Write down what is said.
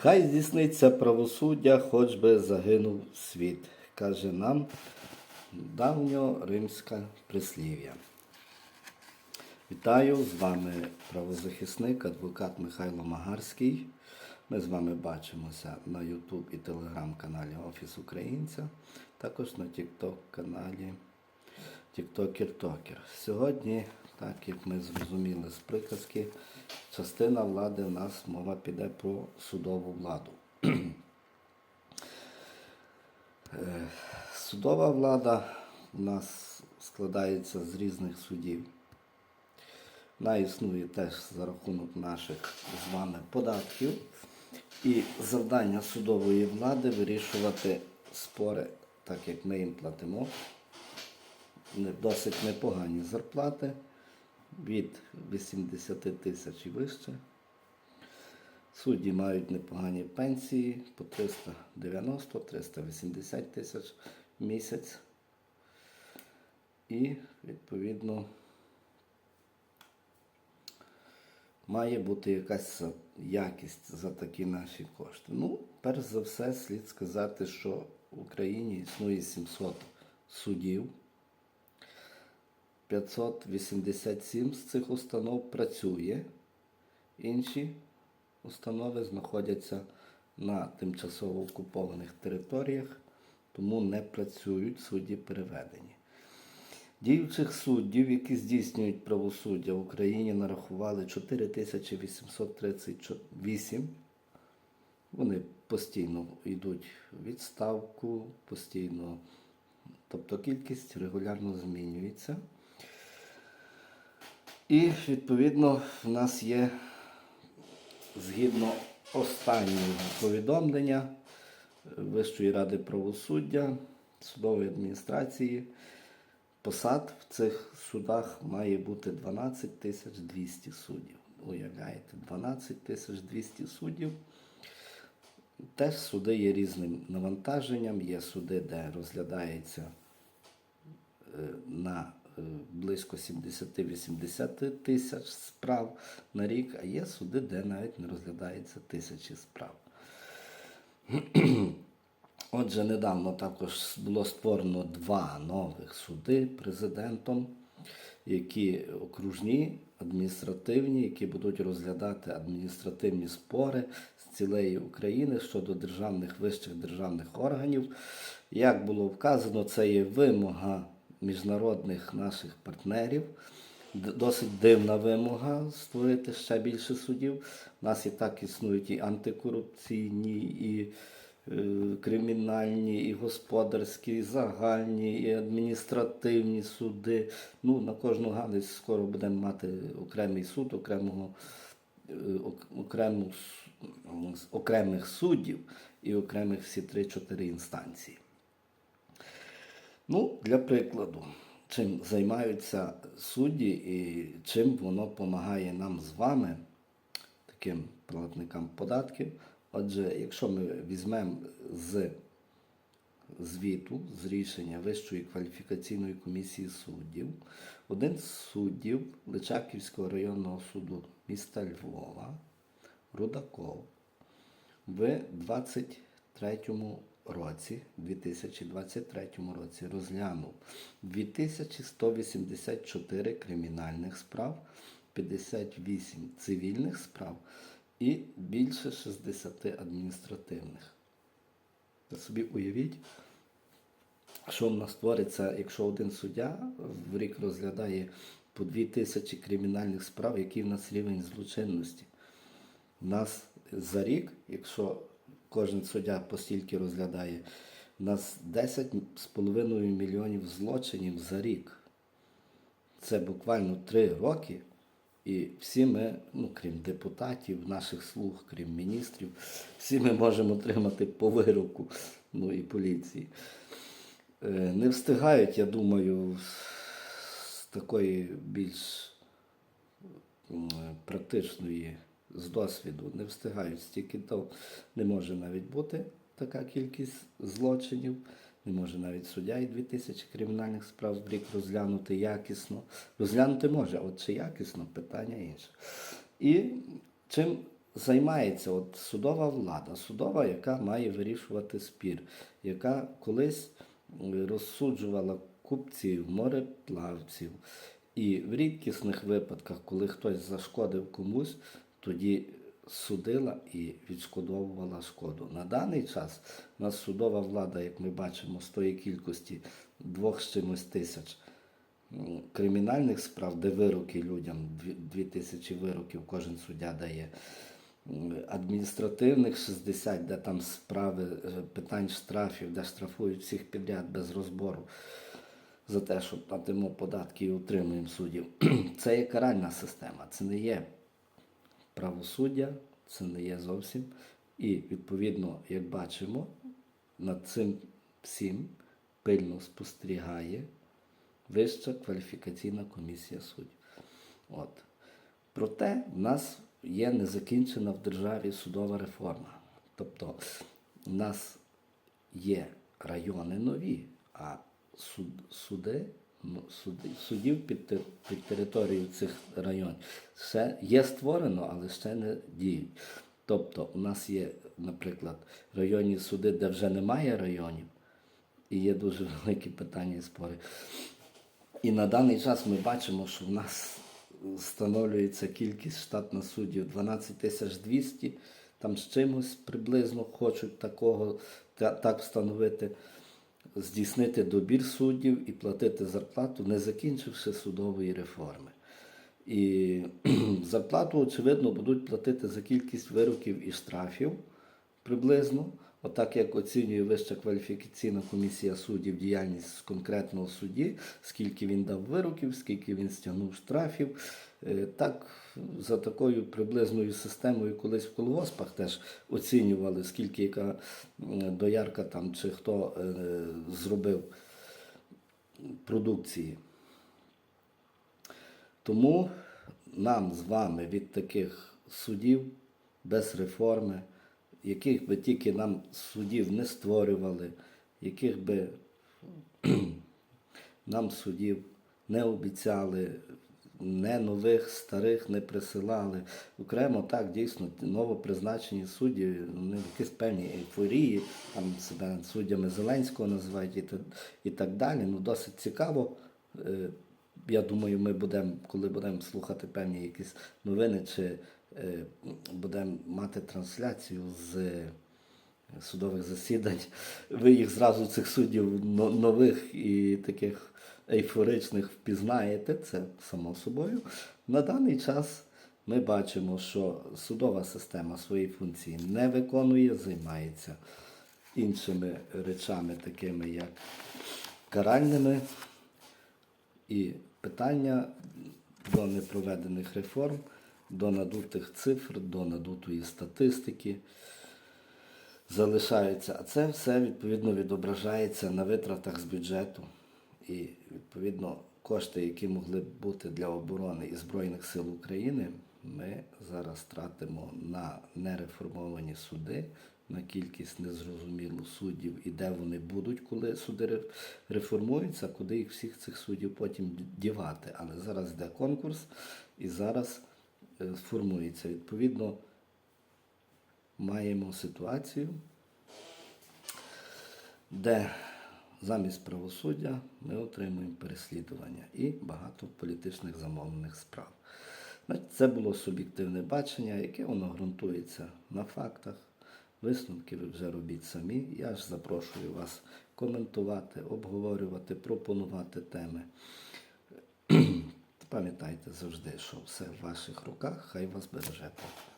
Хай здійсниться правосуддя, хоч би загинув світ, каже нам давньоримська прислів'я. Вітаю з вами правозахисник, адвокат Михайло Магарський. Ми з вами бачимося на YouTube і Telegram каналі Офіс Українця, також на TikTok каналі TikToker Токер. Сьогодні, так як ми зрозуміли з приказки, частина влади в нас мова піде про судову владу. Е, Судова влада у нас складається з різних судів. Вона існує теж за рахунок наших з вами податків. І завдання судової влади вирішувати спори, так як ми їм платимо. Досить непогані зарплати від 80 тисяч і вище. Судді мають непогані пенсії по 390-380 тисяч в місяць. І, відповідно, має бути якась якість за такі наші кошти. Ну, перш за все, слід сказати, що в Україні існує 700 судів. 587 з цих установ працює. Інші установи знаходяться на тимчасово окупованих територіях, тому не працюють судді переведені. Діючих суддів, які здійснюють правосуддя в Україні, нарахували 4838. Вони постійно йдуть в відставку, постійно, тобто кількість регулярно змінюється. І відповідно в нас є згідно останнього повідомлення Вищої ради правосуддя, судової адміністрації, посад в цих судах має бути 12 тисяч 200 суддів. Уявляєте, 12 тисяч 200 суддів. Теж суди є різним навантаженням, є суди, де розглядається е, на близько 70-80 тисяч справ на рік, а є суди, де навіть не розглядається тисячі справ. Отже, недавно також було створено два нових суди президентом, які окружні, адміністративні, які будуть розглядати адміністративні спори з цілої України щодо державних вищих державних органів. Як було вказано, це є вимога міжнародних наших партнерів. Досить дивна вимога створити ще більше судів. У нас і так існують і антикорупційні, і е, кримінальні, і господарські, і загальні, і адміністративні суди. Ну, на кожну галузь скоро будемо мати окремий суд, окремого, е, ок- окрему, окремих суддів і окремих всі 3-4 інстанції. Ну, для прикладу, чим займаються судді і чим воно допомагає нам з вами, таким платникам податків. Отже, якщо ми візьмемо з звіту, з рішення Вищої кваліфікаційної комісії суддів, один з суддів Личаківського районного суду міста Львова, Рудаков, в 23 році, 2023 році розглянув 2184 кримінальних справ, 58 цивільних справ і більше 60 адміністративних. Собі уявіть, що в нас твориться, якщо один суддя в рік розглядає по 2000 кримінальних справ, який в нас рівень злочинності. У нас за рік, якщо кожен суддя постільки розглядає, у нас 10,5 мільйонів злочинів за рік. Це буквально 3 роки. І всі ми, ну крім депутатів, наших слуг, крім міністрів, всі ми можемо отримати по вироку ну, і поліції. Е, Не встигають, я думаю, з такої більш практичної з досвіду не встигають стільки, то не може навіть бути така кількість злочинів. Не може навіть суддя і 2000 кримінальних справ в рік розглянути якісно. Розглянути може, от чи якісно, питання інше. І чим займається от судова влада, судова, яка має вирішувати спір, яка колись розсуджувала купців, мореплавців. І в рідкісних випадках, коли хтось зашкодив комусь, тоді судила і відшкодовувала шкоду. На даний час у нас судова влада, як ми бачимо, з тої кількості двох з чимось тисяч кримінальних справ, де вироки людям, дві- дві тисячі вироків кожен суддя дає. Адміністративних 60, де там справи е, питань штрафів, де штрафують всіх підряд без розбору за те, що платимо податки і утримуємо суддів. Це є каральна система, це не є правосуддя, це не є зовсім. І відповідно, як бачимо, над цим всім пильно спостерігає Вища кваліфікаційна комісія суддів. От. Проте в нас є незакінчена в державі судова реформа. Тобто в нас є райони нові, а суд, суди, судів під, під територією цих районів ще є створено, але ще не діють. Тобто у нас є, наприклад, районні суди, де вже немає районів, і є дуже великі питання і спори. І на даний час ми бачимо, що в нас встановлюється кількість штатних суддів 12 тисяч 200, там з чимось приблизно хочуть такого так встановити, здійснити добір суддів і платити зарплату, не закінчивши судової реформи. І зарплату, очевидно, будуть платити за кількість вироків і штрафів приблизно. Отак як оцінює Вища кваліфікаційна комісія суддів діяльність конкретного судді, скільки він дав вироків, скільки він стягнув штрафів. Е, Так, за такою приблизною системою колись в колгоспах теж оцінювали, скільки яка доярка там чи хто е, зробив продукції. Тому нам з вами від таких судів без реформи, яких би тільки нам судів не створювали, яких би нам судів не обіцяли, не нових, старих не присилали. Окремо так, дійсно, новопризначені судді, вони якісь певні ейфорії, там себе суддями Зеленського називають і, і так далі. Ну, досить цікаво. Е, Я думаю, ми будемо, коли будемо слухати певні якісь новини, чи будемо мати трансляцію з е, судових засідань, ви їх зразу цих суддів нових і таких ейфоричних впізнаєте, це само собою. На даний час ми бачимо, що судова система свої функції не виконує, займається іншими речами, такими як каральними. І питання до непроведених реформ, до надутих цифр, до надутої статистики залишаються. А це все відповідно відображається на витратах з бюджету. І відповідно кошти, які могли б бути для оборони і Збройних сил України, ми зараз тратимо на нереформовані суди, на кількість незрозумілу суддів і де вони будуть, коли суди реформуються, куди їх всіх цих суддів потім дівати. Але зараз йде конкурс і зараз е, формується. Відповідно, маємо ситуацію, де замість правосуддя ми отримуємо переслідування і багато політичних замовлених справ. Це було суб'єктивне бачення, яке воно ґрунтується на фактах. Висновки ви вже робіть самі. Я ж запрошую вас коментувати, обговорювати, пропонувати теми. Пам'ятайте завжди, що все в ваших руках, хай вас береже. Бог.